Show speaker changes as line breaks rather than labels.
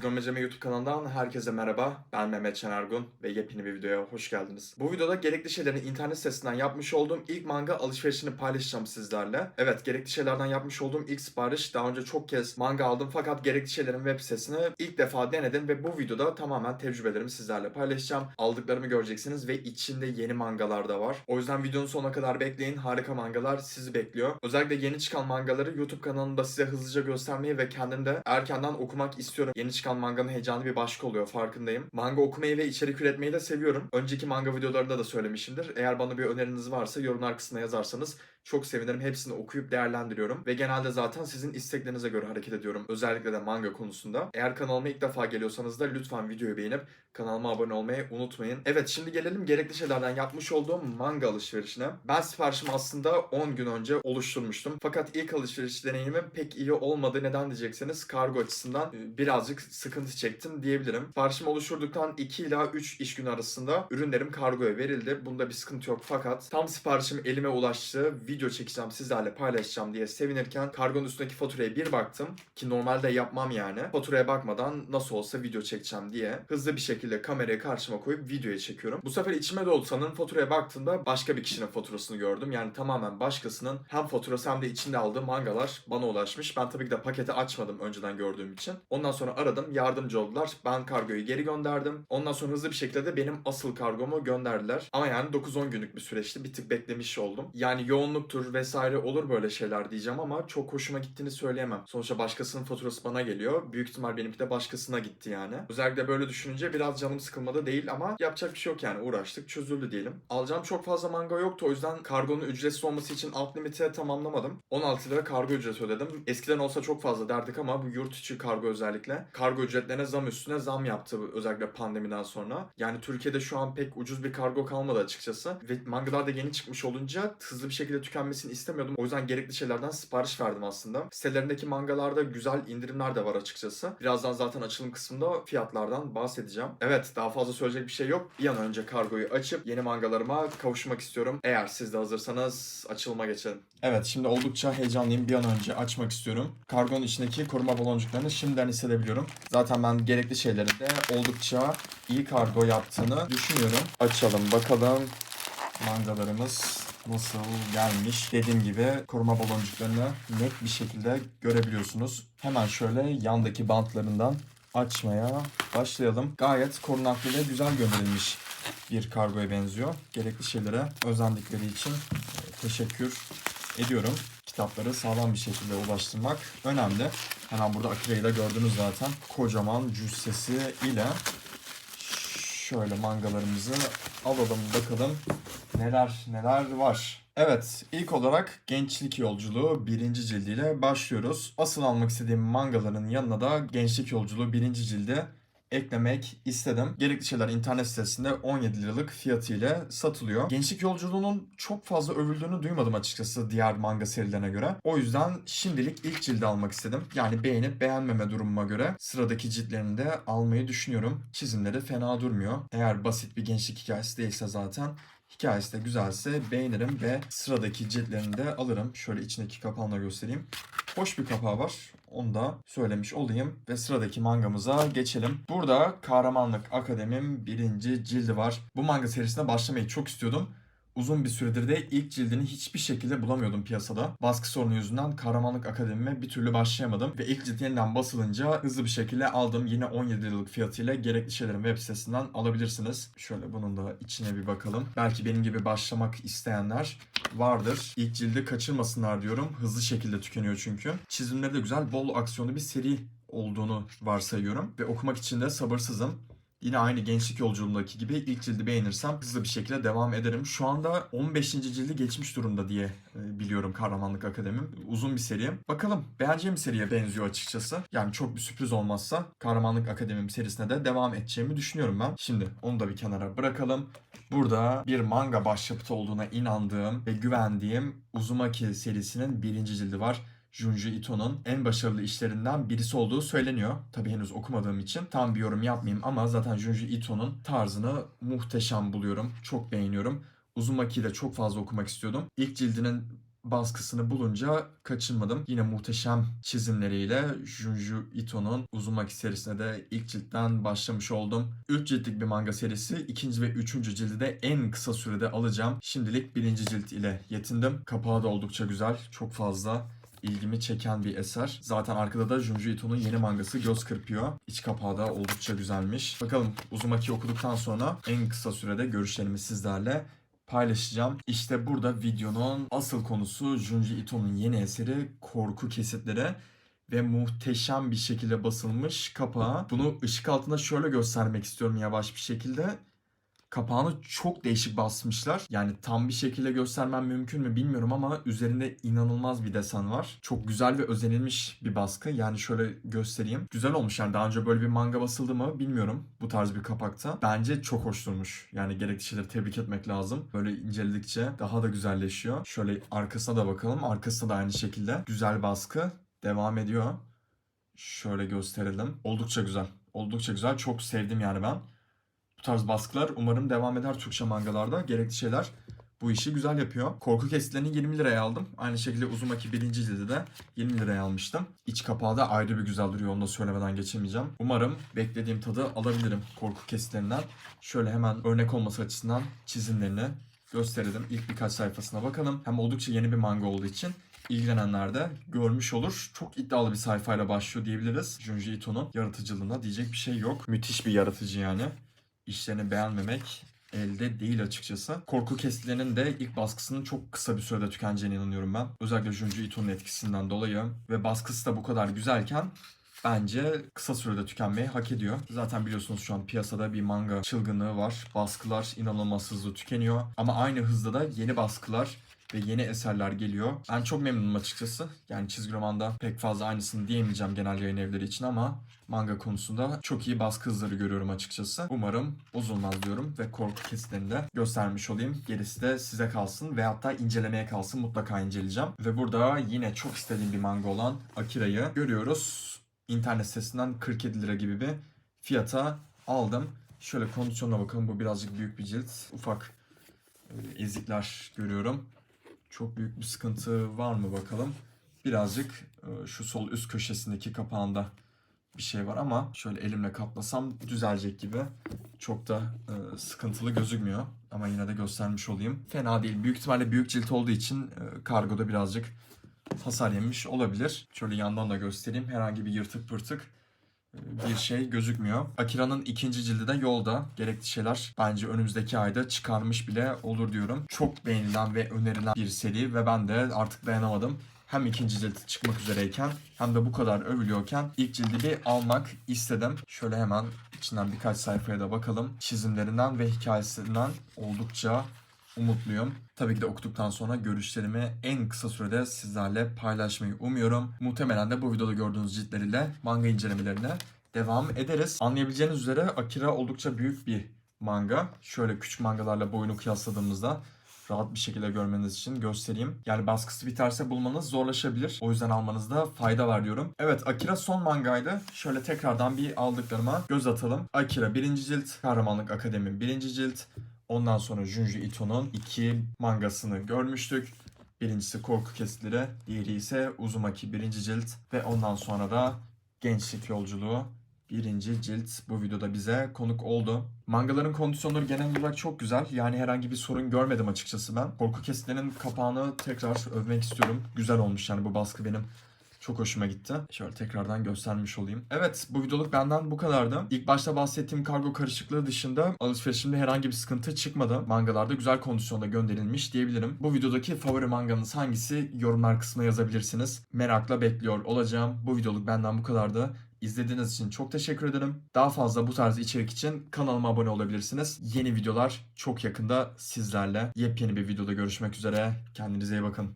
Görmeceme YouTube kanalından herkese merhaba. Ben Mehmet Şen Ergun ve yepyeni bir videoya hoş geldiniz. Bu videoda gerekli şeylerin internet sitesinden yapmış olduğum ilk manga alışverişini paylaşacağım sizlerle. Evet gerekli şeylerden yapmış olduğum ilk sipariş. Daha önce çok kez manga aldım fakat gerekli şeylerin web sitesini ilk defa denedim ve bu videoda tamamen tecrübelerimi sizlerle paylaşacağım. Aldıklarımı göreceksiniz ve içinde yeni mangalar da var. O yüzden videonun sonuna kadar bekleyin. Harika mangalar sizi bekliyor. Özellikle yeni çıkan mangaları YouTube kanalımda size hızlıca göstermeyi ve kendim de erkenden okumak istiyorum. Yeni çıkan manganın heyecanı bir başka oluyor farkındayım. Manga okumayı ve içerik üretmeyi de seviyorum. Önceki manga videolarında da söylemişimdir. Eğer bana bir öneriniz varsa yorumlar kısmına yazarsanız çok sevinirim. Hepsini okuyup değerlendiriyorum. Ve genelde zaten sizin isteklerinize göre hareket ediyorum. Özellikle de manga konusunda. Eğer kanalıma ilk defa geliyorsanız da lütfen videoyu beğenip kanalıma abone olmayı unutmayın. Evet şimdi gelelim gerekli şeylerden yapmış olduğum manga alışverişine. Ben siparişimi aslında 10 gün önce oluşturmuştum. Fakat ilk alışveriş deneyimim pek iyi olmadı. Neden diyecekseniz kargo açısından e, birazcık sıkıntı çektim diyebilirim. Siparişimi oluşturduktan 2 ila 3 iş günü arasında ürünlerim kargoya verildi. Bunda bir sıkıntı yok fakat tam siparişim elime ulaştı. Video çekeceğim sizlerle paylaşacağım diye sevinirken kargonun üstündeki faturaya bir baktım ki normalde yapmam yani. Faturaya bakmadan nasıl olsa video çekeceğim diye hızlı bir şekilde kamerayı karşıma koyup videoya çekiyorum. Bu sefer içime doldu sanırım faturaya baktığımda başka bir kişinin faturasını gördüm. Yani tamamen başkasının hem faturası hem de içinde aldığı mangalar bana ulaşmış. Ben tabii ki de paketi açmadım önceden gördüğüm için. Ondan sonra aradım yardımcı oldular. Ben kargoyu geri gönderdim. Ondan sonra hızlı bir şekilde de benim asıl kargomu gönderdiler. Ama yani 9-10 günlük bir süreçti. Bir tık beklemiş oldum. Yani yoğunluktur vesaire olur böyle şeyler diyeceğim ama çok hoşuma gittiğini söyleyemem. Sonuçta başkasının faturası bana geliyor. Büyük ihtimal benimki de başkasına gitti yani. Özellikle böyle düşününce biraz canım sıkılmadı değil ama yapacak bir şey yok yani uğraştık çözüldü diyelim. Alacağım çok fazla manga yoktu o yüzden kargonun ücretsiz olması için alt limiti tamamlamadım. 16 lira kargo ücreti ödedim. Eskiden olsa çok fazla derdik ama bu yurt içi kargo özellikle kargo ücretlerine zam üstüne zam yaptı özellikle pandemiden sonra. Yani Türkiye'de şu an pek ucuz bir kargo kalmadı açıkçası. Ve mangalar da yeni çıkmış olunca hızlı bir şekilde tükenmesini istemiyordum. O yüzden gerekli şeylerden sipariş verdim aslında. Sitelerindeki mangalarda güzel indirimler de var açıkçası. Birazdan zaten açılım kısmında fiyatlardan bahsedeceğim. Evet daha fazla söyleyecek bir şey yok. Bir an önce kargoyu açıp yeni mangalarıma kavuşmak istiyorum. Eğer siz de hazırsanız açılıma geçelim. Evet şimdi oldukça heyecanlıyım. Bir an önce açmak istiyorum. Kargonun içindeki koruma baloncuklarını şimdiden hissedebiliyorum. Zaten ben gerekli şeyleri de oldukça iyi kargo yaptığını düşünüyorum. Açalım bakalım mangalarımız nasıl gelmiş. Dediğim gibi koruma baloncuklarını net bir şekilde görebiliyorsunuz. Hemen şöyle yandaki bantlarından açmaya başlayalım. Gayet korunaklı ve güzel gönderilmiş bir kargoya benziyor. Gerekli şeylere özendikleri için e, teşekkür ediyorum. Kitapları sağlam bir şekilde ulaştırmak önemli. Hemen burada Akira'yı da gördünüz zaten. Kocaman cüssesi ile şöyle mangalarımızı alalım bakalım neler neler var. Evet, ilk olarak Gençlik Yolculuğu birinci cildiyle başlıyoruz. Asıl almak istediğim mangaların yanına da Gençlik Yolculuğu birinci cildi eklemek istedim. Gerekli şeyler internet sitesinde 17 liralık fiyatıyla satılıyor. Gençlik Yolculuğu'nun çok fazla övüldüğünü duymadım açıkçası diğer manga serilerine göre. O yüzden şimdilik ilk cildi almak istedim. Yani beğenip beğenmeme durumuma göre sıradaki ciltlerini de almayı düşünüyorum. Çizimleri fena durmuyor. Eğer basit bir gençlik hikayesi değilse zaten Hikayesi de güzelse beğenirim ve sıradaki ciltlerini de alırım. Şöyle içindeki kapağını göstereyim. Hoş bir kapağı var. Onu da söylemiş olayım ve sıradaki mangamıza geçelim. Burada Kahramanlık Akademi'm birinci cildi var. Bu manga serisine başlamayı çok istiyordum. Uzun bir süredir de ilk cildini hiçbir şekilde bulamıyordum piyasada. Baskı sorunu yüzünden Kahramanlık Akademi'me bir türlü başlayamadım. Ve ilk cilt yeniden basılınca hızlı bir şekilde aldım. Yine 17 liralık fiyatıyla gerekli şeylerin web sitesinden alabilirsiniz. Şöyle bunun da içine bir bakalım. Belki benim gibi başlamak isteyenler vardır. İlk cildi kaçırmasınlar diyorum. Hızlı şekilde tükeniyor çünkü. Çizimleri de güzel, bol aksiyonlu bir seri olduğunu varsayıyorum. Ve okumak için de sabırsızım. Yine aynı gençlik yolculuğundaki gibi ilk cildi beğenirsem hızlı bir şekilde devam ederim. Şu anda 15. cildi geçmiş durumda diye e, biliyorum Kahramanlık Akademim. Uzun bir seri. Bakalım beğeneceğim seriye benziyor açıkçası. Yani çok bir sürpriz olmazsa Kahramanlık Akademim serisine de devam edeceğimi düşünüyorum ben. Şimdi onu da bir kenara bırakalım. Burada bir manga başyapıtı olduğuna inandığım ve güvendiğim Uzumaki serisinin birinci cildi var. Junji Ito'nun en başarılı işlerinden birisi olduğu söyleniyor. Tabii henüz okumadığım için tam bir yorum yapmayayım ama zaten Junji Ito'nun tarzını muhteşem buluyorum. Çok beğeniyorum. Uzumaki'yi de çok fazla okumak istiyordum. İlk cildinin baskısını bulunca kaçınmadım. Yine muhteşem çizimleriyle Junju Ito'nun Uzumaki serisine de ilk ciltten başlamış oldum. 3 ciltlik bir manga serisi. ikinci ve üçüncü cildi de en kısa sürede alacağım. Şimdilik birinci cilt ile yetindim. Kapağı da oldukça güzel. Çok fazla ilgimi çeken bir eser. Zaten arkada da Junji Ito'nun yeni mangası Göz Kırpıyor. İç kapağı da oldukça güzelmiş. Bakalım Uzumaki okuduktan sonra en kısa sürede görüşlerimi sizlerle paylaşacağım. İşte burada videonun asıl konusu Junji Ito'nun yeni eseri Korku Kesitleri ve muhteşem bir şekilde basılmış kapağı. Bunu ışık altında şöyle göstermek istiyorum yavaş bir şekilde. Kapağını çok değişik basmışlar. Yani tam bir şekilde göstermem mümkün mü bilmiyorum ama üzerinde inanılmaz bir desen var. Çok güzel ve özenilmiş bir baskı. Yani şöyle göstereyim. Güzel olmuş yani daha önce böyle bir manga basıldı mı bilmiyorum bu tarz bir kapakta. Bence çok hoş durmuş. Yani gerekli şeyleri tebrik etmek lazım. Böyle inceledikçe daha da güzelleşiyor. Şöyle arkasına da bakalım. Arkasında da aynı şekilde güzel baskı devam ediyor. Şöyle gösterelim. Oldukça güzel. Oldukça güzel. Çok sevdim yani ben. Bu tarz baskılar umarım devam eder Türkçe mangalarda. Gerekli şeyler bu işi güzel yapıyor. Korku kesitlerini 20 liraya aldım. Aynı şekilde Uzumaki birinci cildi de 20 liraya almıştım. İç kapağı da ayrı bir güzel duruyor. Onu da söylemeden geçemeyeceğim. Umarım beklediğim tadı alabilirim korku kesitlerinden. Şöyle hemen örnek olması açısından çizimlerini gösterelim. İlk birkaç sayfasına bakalım. Hem oldukça yeni bir manga olduğu için ilgilenenler de görmüş olur. Çok iddialı bir sayfayla başlıyor diyebiliriz. Junji Ito'nun yaratıcılığına diyecek bir şey yok. Müthiş bir yaratıcı yani. İşlerini beğenmemek elde değil açıkçası. Korku kesitlerinin de ilk baskısının çok kısa bir sürede tükeneceğine inanıyorum ben. Özellikle Junji Ito'nun etkisinden dolayı ve baskısı da bu kadar güzelken bence kısa sürede tükenmeyi hak ediyor. Zaten biliyorsunuz şu an piyasada bir manga çılgınlığı var. Baskılar inanılmaz hızlı tükeniyor. Ama aynı hızda da yeni baskılar ve yeni eserler geliyor. Ben çok memnunum açıkçası. Yani çizgi romanda pek fazla aynısını diyemeyeceğim genel yayın evleri için ama manga konusunda çok iyi baskı hızları görüyorum açıkçası. Umarım bozulmaz diyorum ve korku kesitlerini de göstermiş olayım. Gerisi de size kalsın ve hatta incelemeye kalsın. Mutlaka inceleyeceğim. Ve burada yine çok istediğim bir manga olan Akira'yı görüyoruz. İnternet sitesinden 47 lira gibi bir fiyata aldım. Şöyle kondisyonuna bakalım. Bu birazcık büyük bir cilt. Ufak e, ezikler görüyorum. Çok büyük bir sıkıntı var mı bakalım. Birazcık e, şu sol üst köşesindeki kapağında bir şey var ama şöyle elimle kaplasam düzelecek gibi. Çok da e, sıkıntılı gözükmüyor. Ama yine de göstermiş olayım. Fena değil. Büyük ihtimalle büyük cilt olduğu için e, kargoda birazcık hasar yemiş olabilir. Şöyle yandan da göstereyim. Herhangi bir yırtık pırtık bir şey gözükmüyor. Akira'nın ikinci cildi de yolda. Gerekli şeyler bence önümüzdeki ayda çıkarmış bile olur diyorum. Çok beğenilen ve önerilen bir seri ve ben de artık dayanamadım. Hem ikinci cilt çıkmak üzereyken hem de bu kadar övülüyorken ilk cildi bir almak istedim. Şöyle hemen içinden birkaç sayfaya da bakalım. Çizimlerinden ve hikayesinden oldukça umutluyum. Tabii ki de okuduktan sonra görüşlerimi en kısa sürede sizlerle paylaşmayı umuyorum. Muhtemelen de bu videoda gördüğünüz ciltleriyle manga incelemelerine devam ederiz. Anlayabileceğiniz üzere Akira oldukça büyük bir manga. Şöyle küçük mangalarla boyunu kıyasladığımızda rahat bir şekilde görmeniz için göstereyim. Yani baskısı biterse bulmanız zorlaşabilir. O yüzden almanızda fayda var diyorum. Evet Akira son mangaydı. Şöyle tekrardan bir aldıklarıma göz atalım. Akira birinci cilt, Kahramanlık Akademi birinci cilt, Ondan sonra Junji Ito'nun iki mangasını görmüştük. Birincisi Korku Kesitleri, diğeri ise Uzumaki birinci cilt ve ondan sonra da Gençlik Yolculuğu birinci cilt bu videoda bize konuk oldu. Mangaların kondisyonları genel olarak çok güzel. Yani herhangi bir sorun görmedim açıkçası ben. Korku Kesitlerinin kapağını tekrar övmek istiyorum. Güzel olmuş yani bu baskı benim çok hoşuma gitti. Şöyle tekrardan göstermiş olayım. Evet bu videoluk benden bu kadardı. İlk başta bahsettiğim kargo karışıklığı dışında alışverişimde herhangi bir sıkıntı çıkmadı. Mangalarda güzel kondisyonda gönderilmiş diyebilirim. Bu videodaki favori manganız hangisi yorumlar kısmına yazabilirsiniz. Merakla bekliyor olacağım. Bu videoluk benden bu kadardı. İzlediğiniz için çok teşekkür ederim. Daha fazla bu tarz içerik için kanalıma abone olabilirsiniz. Yeni videolar çok yakında sizlerle. Yepyeni bir videoda görüşmek üzere. Kendinize iyi bakın.